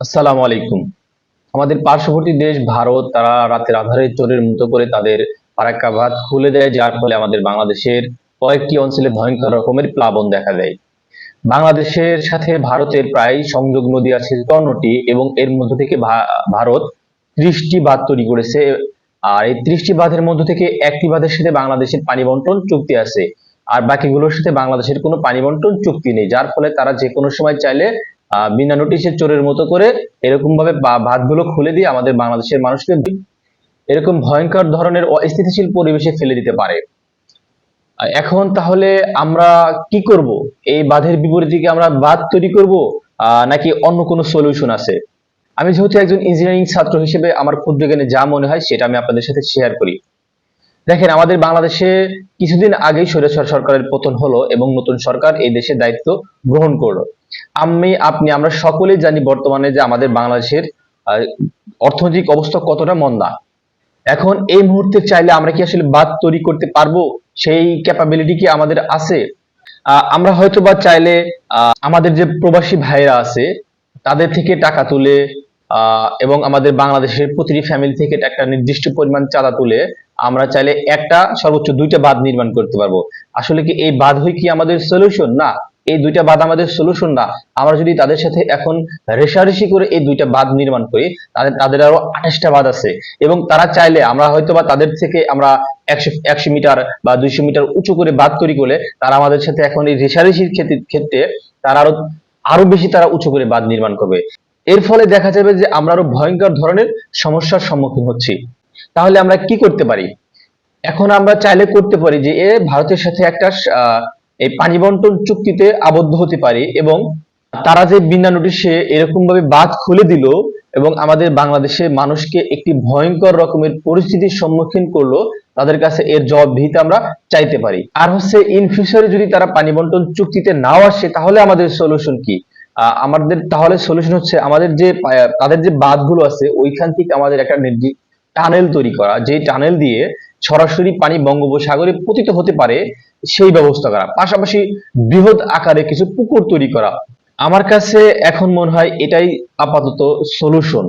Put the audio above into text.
আসসালামু আলাইকুম। আমাদের পার্শ্ববর্তী দেশ ভারত, তারা রাতের আধারে চোরের মতো করে তাদের ফারাক্কা বাঁধ খুলে দেয়, যার ফলে আমাদের বাংলাদেশের কয়েকটি অঞ্চলে ভয়ঙ্কর রকমের প্লাবন দেখা দেয়। বাংলাদেশের সাথে ভারতের প্রায় সংযোগ নদী আছে চুয়ান্নটি এবং এর মধ্য থেকে ভারত ত্রিশটি বাঁধ তৈরি করেছে আর এই ত্রিশটি বাঁধের মধ্য থেকে একটি বাঁধের সাথে বাংলাদেশের পানি বন্টন চুক্তি আছে। আর বাকিগুলোর সাথে বাংলাদেশের কোনো পানি বন্টন চুক্তি নেই, যার ফলে তারা যে কোনো সময় চাইলে বিনা নোটিশে চোরের মতো করে এরকম ভাবে বাঁধগুলো খুলে দিয়ে আমাদের বাংলাদেশের মানুষকে এরকম ভয়ঙ্কর ধরনের অস্থিতিশীল পরিবেশে ফেলে দিতে পারে। এখন তাহলে আমরা কি করব? এই বাঁধের বিপরীতে কি আমরা বাঁধ তৈরি করব নাকি অন্য কোনো সলিউশন আছে? আমি যেহেতু একজন ইঞ্জিনিয়ারিং ছাত্র হিসেবে আমার ক্ষুদ্র জ্ঞানে যা মনে হয় সেটা আমি আপনাদের সাথে শেয়ার করি। দেখেন, আমাদের বাংলাদেশে কিছুদিন আগেই স্বৈরাচার সরকারের পতন হলো এবং নতুন সরকার এই দেশের দায়িত্ব গ্রহণ করল। আমি, আপনি, আমরা সকলেই জানি বর্তমানে যে আমাদের বাংলাদেশের অর্থনৈতিক অবস্থা কতটা মন্দা। এখন এই মুহূর্তে চাইলে আমরা কি আসলে বাদ তৈরি করতে পারব? সেই ক্যাপাবিলিটি কি আমাদের আছে? আমরা হয়তো বা চাইলে আমাদের যে প্রবাসী ভাইরা আছে, তাদের থেকে টাকা তুলে এবং আমাদের বাংলাদেশের প্রতিটি ফ্যামিলি থেকে একটা নির্দিষ্ট পরিমাণ চাঁদা তুলে, আমরা চাইলে একটা সর্বোচ্চ দুইটা বাঁধ নির্মাণ করতে পারব। আসলে কি এই বাঁধই কি আমাদের সলিউশন না। এই দুইটা বাঁধ আমাদের সলিউশন না। আমরা যদি তাদের সাথে এখন রেশারেশি করে এই দুইটা বাঁধ নির্মাণ করি, তাদের তাদের আরও আঠাশটা বাঁধ আছে। এবং তারা চাইলে আমরা হয়তো বা তাদের থেকে আমরা একশো একশো মিটার বা দুইশো মিটার উঁচু করে বাঁধ তৈরি করলে তারা আমাদের সাথে এখন এই রেশারেশির ক্ষেত্রে ক্ষেত্রে তারা আরও আরও বেশি তারা উঁচু করে বাঁধ নির্মাণ করবে। এর ফলে দেখা যাবে যে আমরা আরও ভয়ঙ্কর ধরনের সমস্যার সম্মুখীন হচ্ছি। তাহলে আমরা কি করতে পারি? এখন আমরা চাইলে করতে পারি যে এ ভারতের সাথে একটা এই পানি বন্টন চুক্তিতে আবদ্ধ হতে পারি এবং তারা যে বিনা নোটিশে এরকম ভাবে বাঁধ খুলে দিল এবং আমাদের বাংলাদেশের মানুষকে একটি ভয়ঙ্কর রকমের পরিস্থিতির সম্মুখীন করল, তাদের কাছে এর জবাবদিহিতা আমরা চাইতে পারি। আর হচ্ছে ইন ফিউচারে যদি তারা পানি বন্টন চুক্তিতে নাও আসে, তাহলে আমাদের সলিউশন কি? আমাদের, তাহলে সলিউশন হচ্ছে আমাদের যে তাদের যে বাঁধগুলো আছে, ওইখান থেকে আমাদের একটা টানেল তৈরি করা। যে টানেল দিয়ে সরাসরি পানি বঙ্গোপসাগরে পতিত হতে পারে সেই ব্যবস্থা করা। পাশাপাশি বৃহৎ আকারে কিছু পুকুর তৈরি করা। আমার কাছে এখন মনে হয় এটাই আপাতত সলিউশন